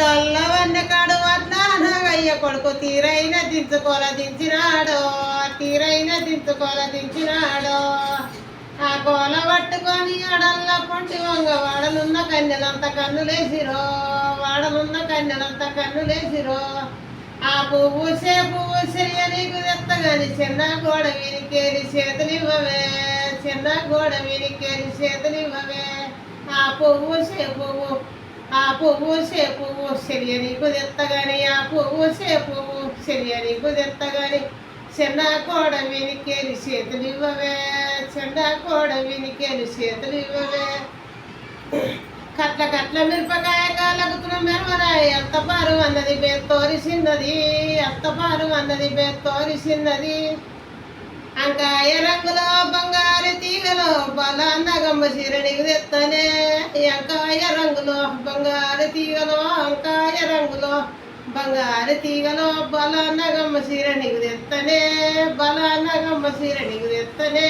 అట్లా వన్న కాడు నాగయ్య కొడుకు తీరైన దించుకోల దించినాడు తీరైన దించుకోల దించినాడు ఆ కోల పట్టుకొని అడల్ల పొంటి వంగ వాడలున్న కన్యలంత కన్నులేసిరో వాడలున్న కన్యలంత కన్నులేసిరో ఆ పువ్వు సే పువ్వు చెయ్య నీకు తెత్తగాని చిన్న గోడ వినికేరి చేతులివ్వవే చిన్న గోడ వినికేరి చేతులివ్వవే. ఆ పువ్వు సే పువ్వు ఆ పువ్వు సే పువ్వు చెయ్య ఆ పువ్వు సే పువ్వు చెయ్య తెత్తగాని చిన్న కోడ వినికేరి చేతులివ్వవే చిన్న కోడ వినికేరి చేతులివ్వవే కట్ల కట్ల మిరపకాయ కాలకుతున్న మెరవరాయి అత్తపారు అన్నది బెత్తోరిసిన్నది అత్తపారు అన్నది బెత్తోరిసిన్నది అంకాయ రంగులో బంగారు తీగలో బల నగమ్మ చీరడికి తెత్తనే. అంకాయ రంగులో బంగారు తీగలో అంకాయ రంగులో బంగారు తీగలో బల నగమ్మ చీరడికి తెత్తనే బల నగమ్మ చీరడికి తెత్తనే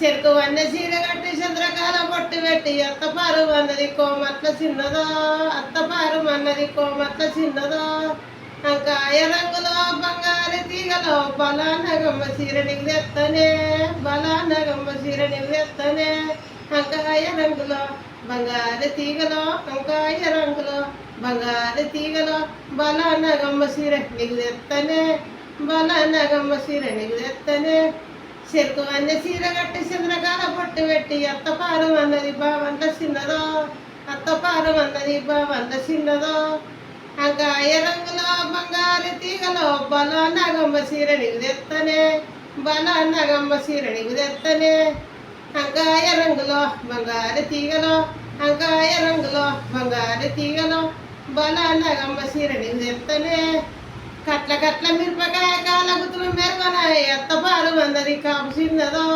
చెరుకు వన్న చీర కట్టి చంద్రకాల పొట్టు పెట్టి అత్తపారు అన్నది కోమట్ల చిన్నదో అత్తపారు అన్నది కోమట్ల చిన్నదో. అంకాయ రంగులో బంగారు తీగలో బల నగమ్మ చీరని తెత్తనే బల నగమ్మ తెత్తనే అంకాయ రంగులో బంగారు తీగలో అంకాయ రంగులో బంగారు తీగలో బల నగమ్మ చీర నీకు తెత్తనే బల నగమ్మ చీర నీకు తెత్తనే చెరుకు అన్న చీర కట్టి చంద్రకాల పొట్టు పెట్టి అత్తపారు అన్నది బావంత చిన్నదో అత్తపారు అన్నది బావంత చిన్నదో. అంకాయ రంగులో బంగారు తీగలో బల నగమ్మ చీర నీకు తెత్తనే బల నగమ్మ చీర నీకు తెత్తనే అంకాయ రంగులో బంగారు తీగలో అంకాయ రంగులో బంగారు తీగలో బల సీరని చీర కట్ల కట్ల మిరపకాయ కాలగుతులు మెరవనాయి అత్తపారు వందది కాపుసిందదో చిన్నదో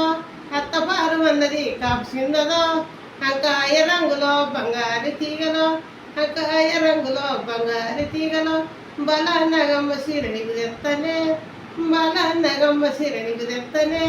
అత్తపారు అన్నది కాపు చిన్నదో అంకాయ రంగులో బంగారు తీగలో అంకాయ రంగులో బంగారు తీగలో బల సీరని శిరణికి తెత్తనే బల నగమ్మ తెత్తనే